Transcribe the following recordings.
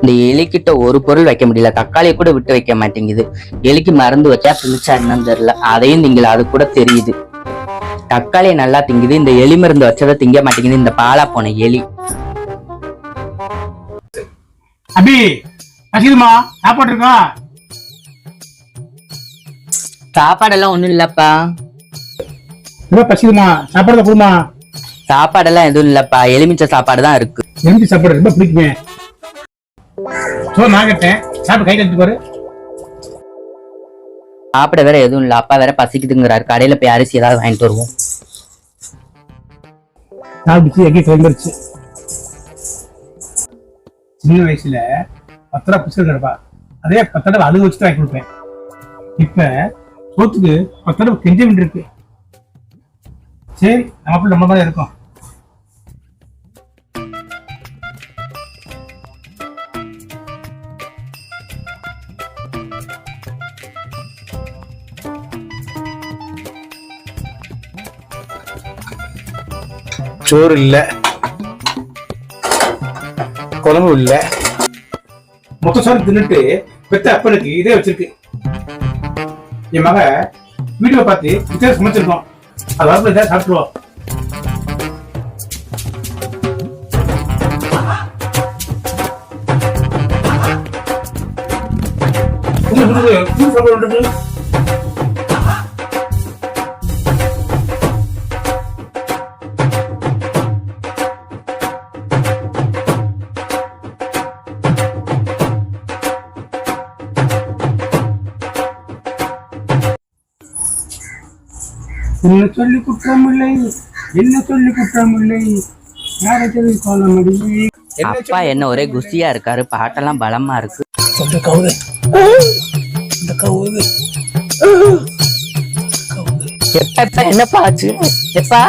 இந்த எலிக்கிட்ட ஒரு பொருள் வைக்க முடியல. தக்காளியை கூட விட்டு வைக்க மாட்டேங்குது. எலிக்கு மருந்து வச்சா பிழிச்சா என்னன்னு தெரியல. அதையும் திங்கல அது கூட தெரியுது. தக்காளியை நல்லா திங்குது. இந்த எலி மருந்து வச்சதை திங்க மாட்டேங்குது. இந்த பாலா போன எலி. அபி பசிக்குதுமா சாப்பாடு இருக்கா? சாப்பாடெல்லாம் ஒண்ணும் இல்லப்பா. ரொம்ப பசிக்குதுமா சாப்பாடு கொடுமா? சாப்பாடெல்லாம் எதுவும் இல்லப்பா. எலுமிச்சை சாப்பாடு தான் இருக்கு. எலும்பி சாப்பாடு ரொம்ப பிடிக்குமே. சோ நான் கேட்டேன் சாப்பிட்டு கை கழிச்சு பாரு. சாப்பிட வேற எதுவும் இல்ல. அப்பா வேற பசிக்குதுங்கிறாரு. கடையில போய் அரிசி ஏதாவது வாங்கிட்டு வருவோம். சாப்பிடுச்சு எங்கேயும் கிளம்பிருச்சு. சின்ன வயசுல பத்து ரூபா புதுசு கிடப்பா. அதே பத்து தடவை அழுக வச்சுட்டு வாங்கி கொடுப்பேன். இப்ப சோத்துக்கு பத்து தடவை கெஞ்ச வேண்டியிருக்கு சரி நம்ம பிள்ளை நம்ம மாதிரி இருக்கோம். சோறு இல்லை. குழம்பும் இல்லை. மொத்த சோறு தின்னுட்டு பெத்த அப்பனுக்கு இதே வச்சிருக்கு. என் மக வீடியோ பார்த்து இதே சமைச்சிருக்கோம் அது வரப்ப இதை சாப்பிடுவோம் உங்க என்ன சொல்லி குற்றமில்லை என்ன சொல்லி குற்றமில்லை. யாரை சொல்லி கொள்ள முடியும்? அப்பா என்ன ஒரே குஸ்தியா இருக்காரு பாட்டெல்லாம் பலமா இருக்கு. சொந்த கவுது இந்த கவுது எப்பா எப்பா என்னப்பா ஆச்சு? எப்பா?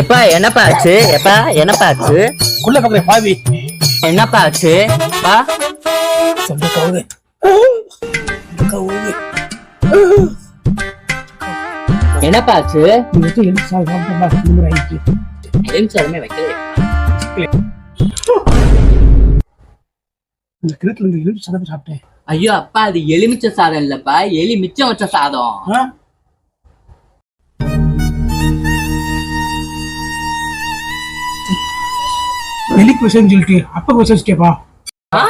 எப்பா என்னப்பா ஆச்சு? எப்பா என்னப்பா ஆச்சு? குள்ள பக்கத்துல பாவி. என்னப்பா ஆச்சு? பா சொந்த கவுது கவுது என்னப்பா ஆச்சு எழுதி சாப்பிட்டா இந்த மாதிரி ஆயிடுச்சு எலுமிச்சமே வைக்கல இந்த கிணத்துல இருந்து எழுதி சாதம் சாப்பிட்டேன். ஐயோ அப்பா அது எலுமிச்சை சாதம் இல்லப்பா. எலி மிச்சம் வச்ச சாதம். ஆ? எலிக்கு விஷயம் சொல்லிட்டு அப்பா விஷயம் கேப்பா ஆ?